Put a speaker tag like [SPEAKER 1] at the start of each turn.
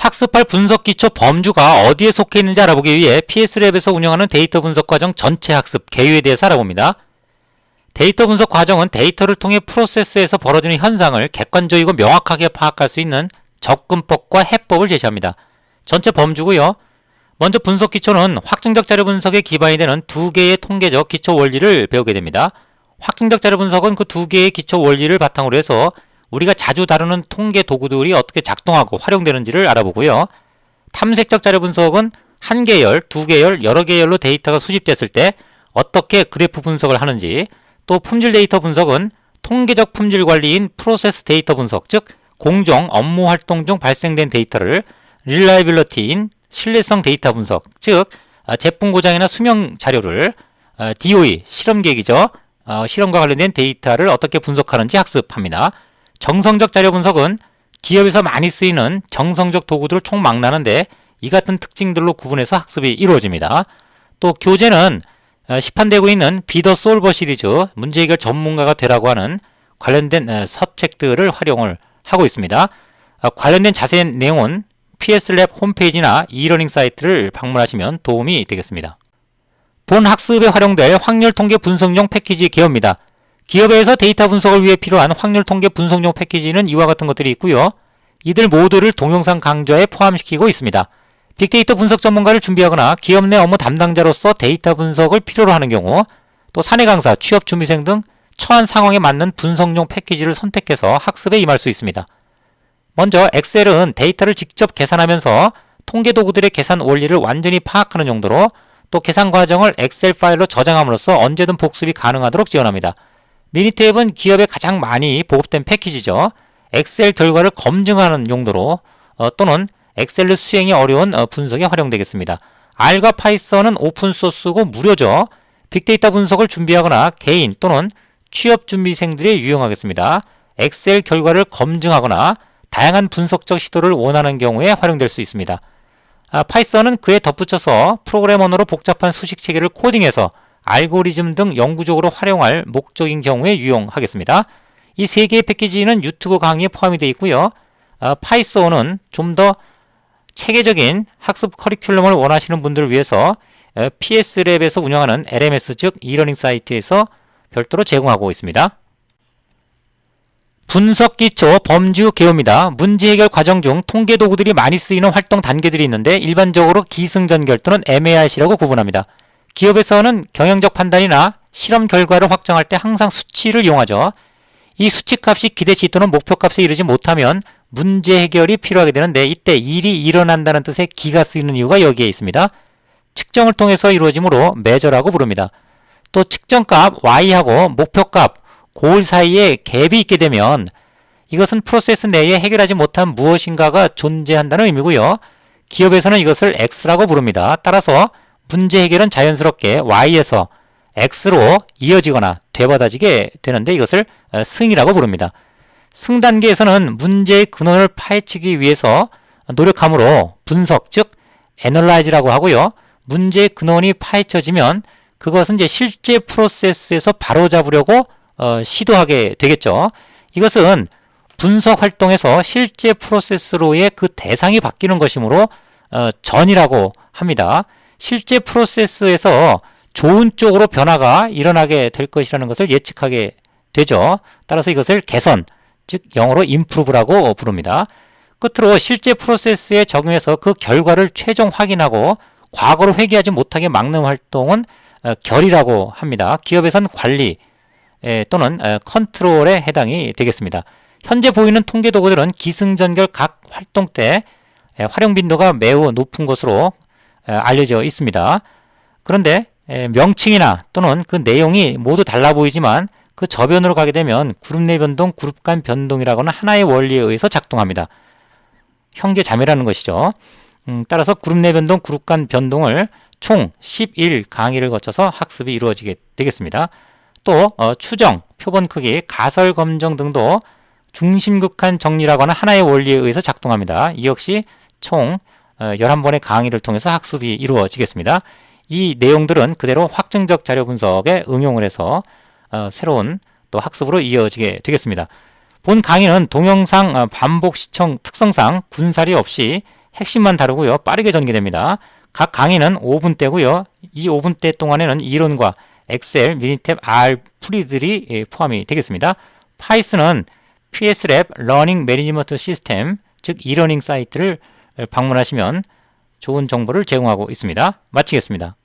[SPEAKER 1] 학습할 분석 기초 범주가 어디에 속해 있는지 알아보기 위해 PS랩에서 운영하는 데이터 분석 과정 전체 학습 개요에 대해서 알아봅니다. 데이터 분석 과정은 데이터를 통해 프로세스에서 벌어지는 현상을 객관적이고 명확하게 파악할 수 있는 접근법과 해법을 제시합니다. 전체 범주고요. 먼저 분석 기초는 확증적 자료 분석에 기반이 되는 두 개의 통계적 기초 원리를 배우게 됩니다. 확증적 자료 분석은 그 두 개의 기초 원리를 바탕으로 해서 우리가 자주 다루는 통계 도구들이 어떻게 작동하고 활용되는지를 알아보고요. 탐색적 자료 분석은 한 계열, 두 계열, 여러 계열로 데이터가 수집됐을 때 어떻게 그래프 분석을 하는지, 또 품질 데이터 분석은 통계적 품질 관리인 프로세스 데이터 분석, 즉 공정 업무 활동 중 발생된 데이터를 릴라이빌러티인 신뢰성 데이터 분석, 즉 아, 제품 고장이나 수명 자료를 아, DOE 실험 계획이죠. 어, 실험과 관련된 데이터를 어떻게 분석하는지 학습합니다. 정성적 자료 분석은 기업에서 많이 쓰이는 정성적 도구들을 총망라하는데 이 같은 특징들로 구분해서 학습이 이루어집니다. 또 교재는 어, 시판되고 있는 비더 솔버 시리즈 문제 해결 전문가가 되라고 하는 관련된 어, 서책들을 활용을 하고 있습니다. 어, 관련된 자세한 내용은 PSLab 홈페이지나 이러닝 사이트를 방문하시면 도움이 되겠습니다. 본 학습에 활용될 확률 통계 분석용 패키지 개요입니다. 기업에서 데이터 분석을 위해 필요한 확률 통계 분석용 패키지는 이와 같은 것들이 있고요. 이들 모두를 동영상 강좌에 포함시키고 있습니다. 빅데이터 분석 전문가를 준비하거나 기업 내 업무 담당자로서 데이터 분석을 필요로 하는 경우 또 사내 강사, 취업 준비생 등 처한 상황에 맞는 분석용 패키지를 선택해서 학습에 임할 수 있습니다. 먼저 엑셀은 데이터를 직접 계산하면서 통계 도구들의 계산 원리를 완전히 파악하는 용도로 또 계산 과정을 엑셀 파일로 저장함으로써 언제든 복습이 가능하도록 지원합니다. 미니탭은 기업에 가장 많이 보급된 패키지죠. 엑셀 결과를 검증하는 용도로 어, 또는 엑셀로 수행이 어려운 어, 분석에 활용되겠습니다. R과 파이썬은 오픈소스고 무료죠. 빅데이터 분석을 준비하거나 개인 또는 취업 준비생들이 유용하겠습니다. 엑셀 결과를 검증하거나 다양한 분석적 시도를 원하는 경우에 활용될 수 있습니다. 아, 파이썬은 그에 덧붙여서 프로그래머로 복잡한 수식 체계를 코딩해서 알고리즘 등 영구적으로 활용할 목적인 경우에 유용하겠습니다. 이 세 개의 패키지는 유튜브 강의에 포함이 되어 있고요. 아, 파이썬은 좀 더 체계적인 학습 커리큘럼을 원하시는 분들을 위해서 PS랩에서 운영하는 LMS 즉 이러닝 사이트에서 별도로 제공하고 있습니다. 분석 기초 범주 개요입니다. 문제 해결 과정 중 통계 도구들이 많이 쓰이는 활동 단계들이 있는데 일반적으로 기승전결 또는 MARC라고 구분합니다. 기업에서는 경영적 판단이나 실험 결과를 확정할 때 항상 수치를 이용하죠. 이 수치값이 기대치 또는 목표값에 이르지 못하면 문제 해결이 필요하게 되는데 이때 일이 일어난다는 뜻의 기가 쓰이는 이유가 여기에 있습니다. 측정을 통해서 이루어지므로 매저라고 부릅니다. 또 측정값 y하고 목표값 고을 사이에 갭이 있게 되면 이것은 프로세스 내에 해결하지 못한 무엇인가가 존재한다는 의미고요. 기업에서는 이것을 x라고 부릅니다. 따라서 문제 해결은 자연스럽게 y에서 x로 이어지거나 되받아지게 되는데 이것을 어, 승이라고 부릅니다. 승 단계에서는 문제의 근원을 파헤치기 위해서 노력함으로 분석 즉 애널라이즈라고 하고요. 문제의 근원이 파헤쳐지면 그것은 이제 실제 프로세스에서 바로잡으려고 어, 시도하게 되겠죠. 이것은 분석 활동에서 실제 프로세스로의 그 대상이 바뀌는 것이므로 어, 전이라고 합니다. 실제 프로세스에서 좋은 쪽으로 변화가 일어나게 될 것이라는 것을 예측하게 되죠. 따라서 이것을 개선, 즉 영어로 improve라고 부릅니다. 끝으로 실제 프로세스에 적용해서 그 결과를 최종 확인하고 과거로 회귀하지 못하게 막는 활동은 어, 결이라고 합니다. 기업에선 관리, 또는 컨트롤에 해당이 되겠습니다. 현재 보이는 통계 도구들은 기승전결 각 활동 때 활용 빈도가 매우 높은 것으로 알려져 있습니다. 그런데 명칭이나 또는 그 내용이 모두 달라 보이지만 그 저변으로 가게 되면 그룹 내 변동, 그룹 간 변동이라고는 하나의 원리에 의해서 작동합니다. 형제 자매라는 것이죠. 음, 따라서 그룹 내 변동, 그룹 간 변동을 총 11 강의를 거쳐서 학습이 이루어지게 되겠습니다. 또 어, 추정, 표본 크기, 가설 검정 등도 중심극한 정리라고 하는 하나의 원리에 의해서 작동합니다. 이 역시 총 어, 11번의 강의를 통해서 학습이 이루어지겠습니다. 이 내용들은 그대로 확증적 자료 분석에 응용을 해서 어, 새로운 또 학습으로 이어지게 되겠습니다. 본 강의는 동영상 어, 반복 시청 특성상 군살이 없이 핵심만 다루고요. 빠르게 전개됩니다. 각 강의는 5분대고요. 이 5분대 동안에는 이론과 엑셀, 미니탭, R 풀이들이 예, 포함이 되겠습니다. 파이썬은 PS랩 러닝 매니지먼트 시스템, 즉 이러닝 사이트를 방문하시면 좋은 정보를 제공하고 있습니다. 마치겠습니다.